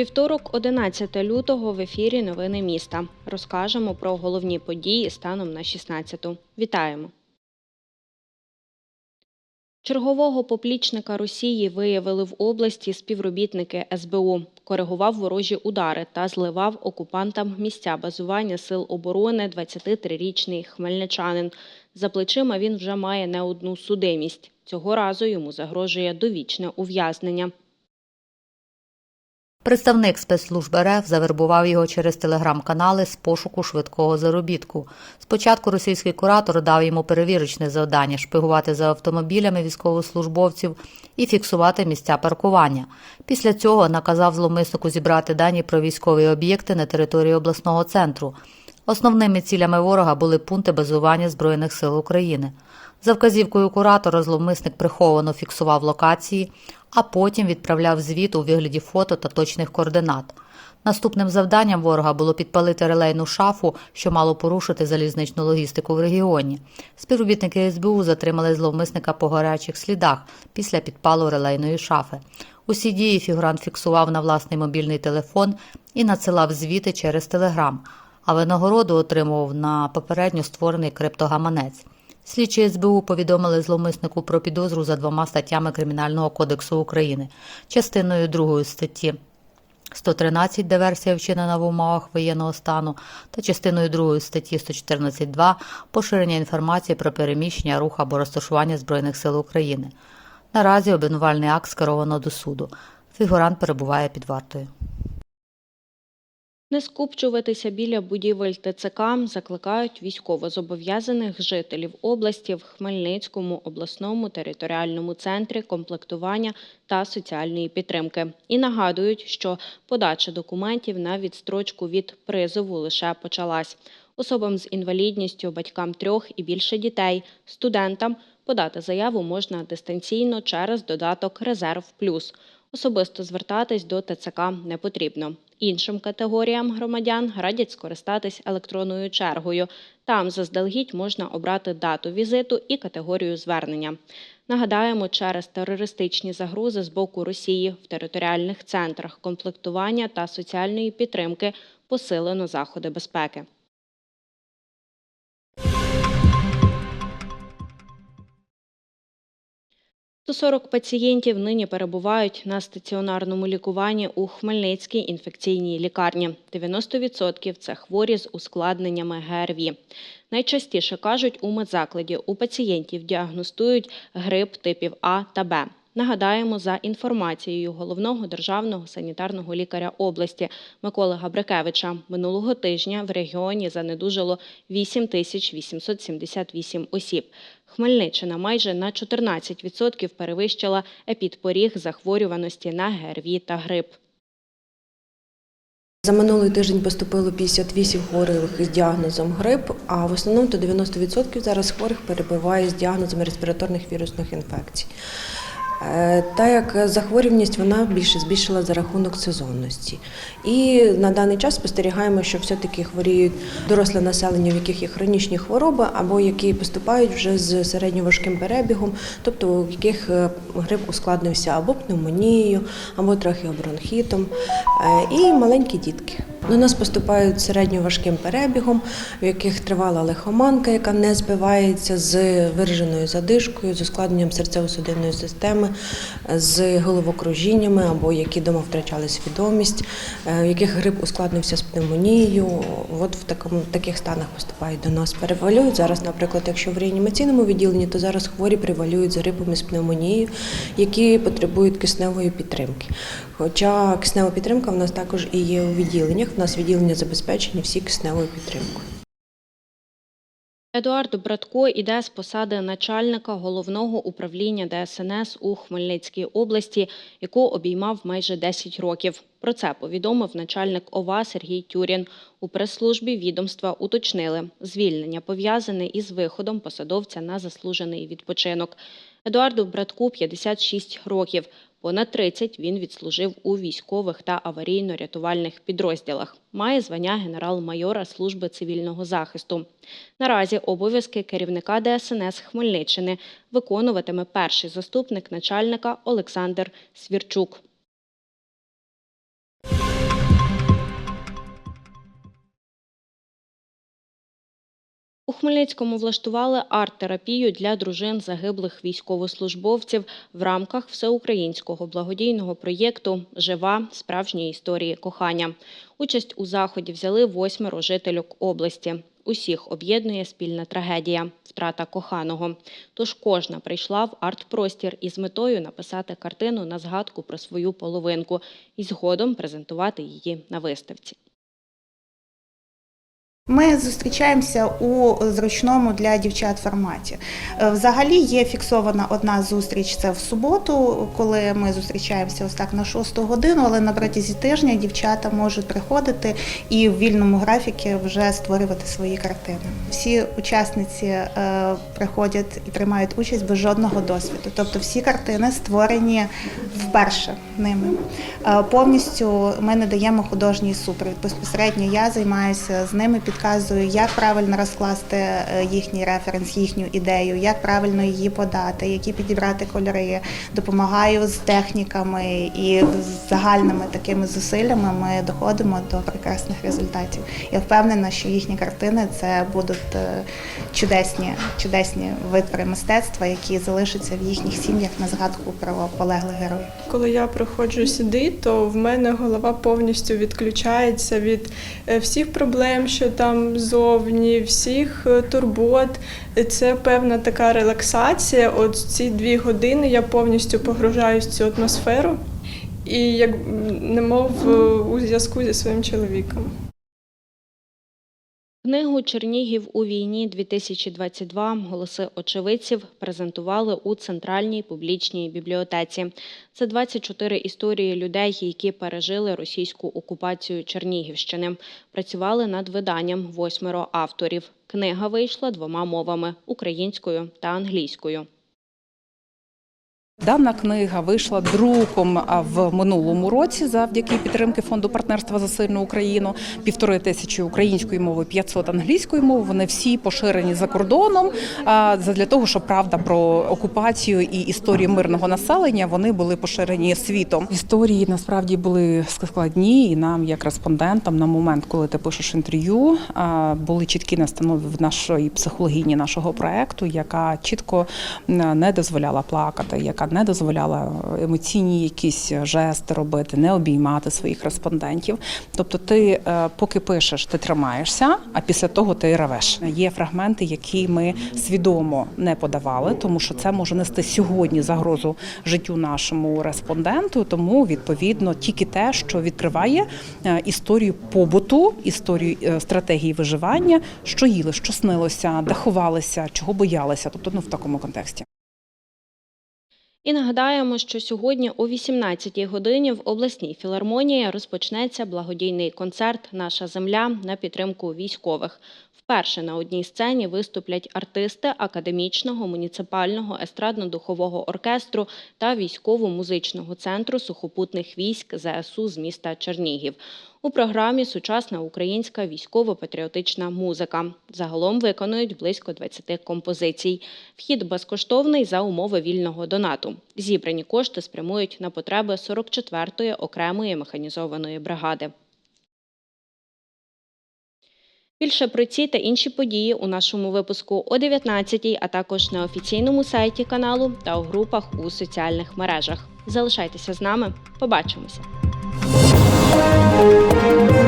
Вівторок, 11 лютого, в ефірі Новини міста. Розкажемо про головні події станом на 16-ту. Вітаємо. Чергового поплічника Росії виявили в області співробітники СБУ. Коригував ворожі удари та зливав окупантам місця базування сил оборони 23-річний хмельничанин. За плечима він вже має не одну судимість. Цього разу йому загрожує довічне ув'язнення. Представник спецслужб РФ завербував його через телеграм-канали з пошуку швидкого заробітку. Спочатку російський куратор дав йому перевірочне завдання шпигувати за автомобілями військовослужбовців і фіксувати місця паркування. Після цього наказав зловмиснику зібрати дані про військові об'єкти на території обласного центру. Основними цілями ворога були пункти базування Збройних сил України. За вказівкою куратора зловмисник приховано фіксував локації, а потім відправляв звіт у вигляді фото та точних координат. Наступним завданням ворога було підпалити релейну шафу, що мало порушити залізничну логістику в регіоні. Співробітники СБУ затримали зловмисника по гарячих слідах після підпалу релейної шафи. Усі дії фігурант фіксував на власний мобільний телефон і надсилав звіти через телеграм, а винагороду отримував на попередньо створений криптогаманець. Слідчі СБУ повідомили зловмиснику про підозру за двома статтями Кримінального кодексу України, частиною 2 статті 113 диверсія вчинена в умовах воєнного стану та частиною 2 статті 114.2 поширення інформації про переміщення, рух або розташування Збройних сил України. Наразі обвинувальний акт скеровано до суду. Фігурант перебуває під вартою. Не скупчуватися біля будівель ТЦК закликають військовозобов'язаних жителів області в Хмельницькому обласному територіальному центрі комплектування та соціальної підтримки. І нагадують, що подача документів на відстрочку від призову лише почалась. Особам з інвалідністю, батькам трьох і більше дітей, студентам подати заяву можна дистанційно через додаток Резерв Плюс. Особисто звертатись до ТЦК не потрібно. Іншим категоріям громадян радять скористатись електронною чергою. Там заздалегідь можна обрати дату візиту і категорію звернення. Нагадаємо, через терористичні загрози з боку Росії в територіальних центрах комплектування та соціальної підтримки посилено заходи безпеки. – 140 пацієнтів нині перебувають на стаціонарному лікуванні у Хмельницькій інфекційній лікарні. 90% – це хворі з ускладненнями ГРВІ. Найчастіше кажуть, у медзакладі у пацієнтів діагностують грип типів А та Б. Нагадаємо, за інформацією головного державного санітарного лікаря області Миколи Габрикевича, минулого тижня в регіоні занедужило 8 тисяч 878 осіб. Хмельниччина майже на 14% перевищила епідпоріг захворюваності на ГРВІ та грип. За минулий тиждень поступило 58 хворих з діагнозом грип, а в основному то 90% зараз хворих перебуває з діагнозом респіраторних вірусних інфекцій. Е, Та як захворюваність вона більше збільшила за рахунок сезонності. І на даний час спостерігаємо, що все-таки хворіють доросле населення, в яких є хронічні хвороби, або які поступають вже з середньоважким перебігом, тобто у яких е, грип ускладнився або пневмонією, або трахеобронхітом, Е, і маленькі дітки. До нас поступають середньоважким перебігом, в яких тривала лихоманка, яка не збивається з вираженою задишкою, з ускладненням серцево-судинної системи, з головокружіннями або які дома втрачали свідомість, е, в яких грип ускладнився з пневмонією. От в такому таких станах поступають до нас. Перевалюють зараз, наприклад, якщо в реанімаційному відділенні, то зараз хворі привалюють з грипом і з пневмонією, які потребують кисневої підтримки. Хоча киснева підтримка в нас також і є у відділеннях. В нас відділення забезпечені всі кисневою підтримкою. Едуард Братко іде з посади начальника головного управління ДСНС у Хмельницькій області, яку обіймав майже 10 років. Про це повідомив начальник ОВА Сергій Тюрін. У прес-службі відомства уточнили, звільнення пов'язане із виходом посадовця на заслужений відпочинок. Едуарду Братку 56 років. Понад 30 він відслужив у військових та аварійно-рятувальних підрозділах. Має звання генерал-майора служби цивільного захисту. Наразі обов'язки керівника ДСНС Хмельниччини виконуватиме перший заступник начальника Олександр Свірчук. У Хмельницькому влаштували арт-терапію для дружин загиблих військовослужбовців в рамках всеукраїнського благодійного проєкту Жива справжні історії кохання. Участь у заході взяли восьмеро жительок області. Усіх об'єднує спільна трагедія втрата коханого. Тож кожна прийшла в арт-простір із метою написати картину на згадку про свою половинку і згодом презентувати її на виставці. Ми зустрічаємося у зручному для дівчат форматі. Е, Взагалі є фіксована одна зустріч це в суботу, коли ми зустрічаємося ось так на 6 годину, але на протязі тижня дівчата можуть приходити і в вільному графіки вже створювати свої картини. Всі учасниці е, приходять і приймають участь без жодного досвіду. Тобто всі картини створені вперше ними. Е, Повністю ми не даємо художній супровід. Безпосередньо я займаюся з ними, підказую, як правильно розкласти е, їхній референс, їхню ідею, як правильно її подати, які підібрати кольори. Допомагаю з техніками і з загальними такими зусиллями ми доходимо до прекрасних результатів. Я впевнена, що їхні картини це будуть е, чудесні, чудесні витвори мистецтва, які залишаться в їхніх сім'ях на згадку про полеглих героїв. Коли я приходжу сюди, то в мене голова повністю відключається від е, всіх проблем, що там зовні, всіх е, турбот. Це певна така релаксація. От ці дві години я повністю погружаюсь в цю атмосферу і як немов е, у зв'язку зі своїм чоловіком. Книгу Чернігів у війні 2022 голоси очевидців презентували у центральній публічній бібліотеці. Це 24 історії людей, які пережили російську окупацію Чернігівщини. Працювали над виданням восьмеро авторів. Книга вийшла двома мовами українською та англійською. Дана книга вийшла друком в минулому році завдяки підтримки фонду партнерства за сильну Україну. Півтори тисячі української мови, 500 англійської мови. Вони всі поширені за кордоном. Для того, щоб правда про окупацію і історії мирного населення вони були поширені світом. Історії насправді були складні, і нам, як респондентам, на момент, коли ти пишеш інтерв'ю, були чіткі настанови в нашої психологіні нашого проекту, яка чітко не дозволяла плакати, яка не дозволяла емоційні якісь жести робити, не обіймати своїх респондентів. Тобто, ти е, поки пишеш, ти тримаєшся, а після того ти ревеш. Є фрагменти, які ми свідомо не подавали, тому що це може нести сьогодні загрозу життю нашому респонденту. Тому відповідно тільки те, що відкриває е, історію побуту, історію е, стратегії виживання, що їли, що снилося, де ховалися, чого боялися. Тобто, ну в такому контексті. І нагадаємо, що сьогодні о 18-й годині в обласній філармонії розпочнеться благодійний концерт Наша земля на підтримку військових. Вперше на одній сцені виступлять артисти академічного муніципального естрадно-духового оркестру та військово-музичного центру сухопутних військ ЗСУ з міста Чернігів. У програмі сучасна українська військово-патріотична музика. Загалом виконують близько 20 композицій. Вхід безкоштовний за умови вільного донату. Зібрані кошти спрямують на потреби 44-ї окремої механізованої бригади. Більше про ці та інші події у нашому випуску о 19-й, а також на офіційному сайті каналу та у групах у соціальних мережах. Залишайтеся з нами. Побачимося! Música